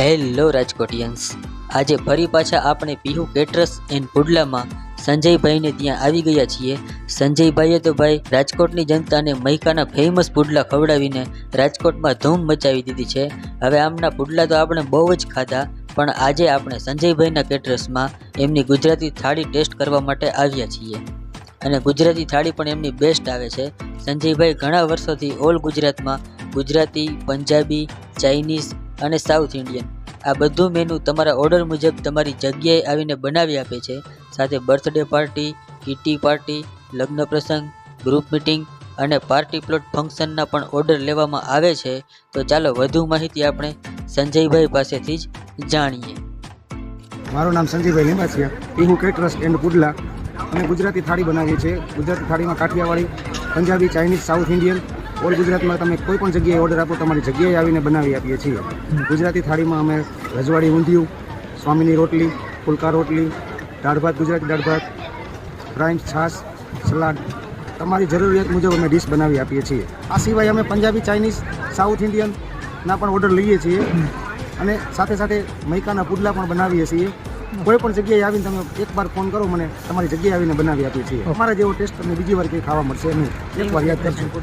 Hello Rajkotians. આજે ફરી પાછા આપણે પીહુ કેટરસ એન્ડ પુડલામાં સંજયભાઈને ત્યાં આવી ગયા છીએ. સંજયભાઈએ તો ભાઈ રાજકોટની જનતાને મૈકાના ફેમસ પુડલા ખવડાવીને રાજકોટમાં ધૂમ મચાવી દીધી છે. હવે આમના પુડલા તો આપણે બહુ જ ખાધા, પણ આજે આપણે સંજયભાઈના કેટરસમાં એમની ગુજરાતી થાળી ટેસ્ટ કરવા માટે આવ્યા છીએ. અને ગુજરાતી થાળી પણ એમની બેસ્ટ આવે છે. સંજયભાઈ ઘણા વર્ષોથી ઓલ ગુજરાતમાં ગુજરાતી, પંજાબી, ચાઇનીઝ અને સાઉથ ઇન્ડિયન આ બધું મેનુ તમારા ઓર્ડર મુજબ તમારી જગ્યાએ આવીને બનાવી આપે છે. સાથે બર્થડે પાર્ટી કિટી પાર્ટી લગ્ન પ્રસંગ ગ્રુપ મિટિંગ અને પાર્ટી પ્લોટ ફંક્શનના પણ ઓર્ડર લેવામાં આવે છે. તો ચાલો વધુ માહિતી આપણે સંજયભાઈ પાસેથી જ જાણીએ. મારું નામ સંજયભાઈ લીંબાસિયા. હું કેટરસ એન્ડ પુડલા અને ગુજરાતી થાળી બનાવીએ છીએ. ગુજરાતી થાળીમાં Kathiawadi, Punjabi Chinese South Indian all ગુજરાતમાં તમે કોઈ પણ જગ્યાએ ઓર્ડર આપો, તમારી જગ્યાએ આવીને બનાવી આપીએ છીએ. ગુજરાતી થાળીમાં અમે રજવાડી ઊંધિયું, સ્વામીની રોટલી, ફુલકા રોટલી, દાળ ભાત, ગુજરાતી દાળ ભાત ફ્રાઈન્સ છાશ, સલાડ, તમારી જરૂરિયાત મુજબ અમે ડીશ બનાવી આપીએ છીએ. આ સિવાય અમે પંજાબી, ચાઇનીઝ, સાઉથ ઇન્ડિયનના પણ ઓર્ડર લઈએ છીએ. અને સાથે સાથે મૈકાના પુડલા પણ બનાવીએ છીએ. કોઈ પણ જગ્યાએ આવીને તમે એકવાર ફોન કરો, મને તમારી જગ્યાએ આવીને બનાવી આપીએ છીએ. અમારા જેવો ટેસ્ટ તમને બીજી વાર કંઈ ખાવા મળશે નહીં. એકવાર યાદ કરજો.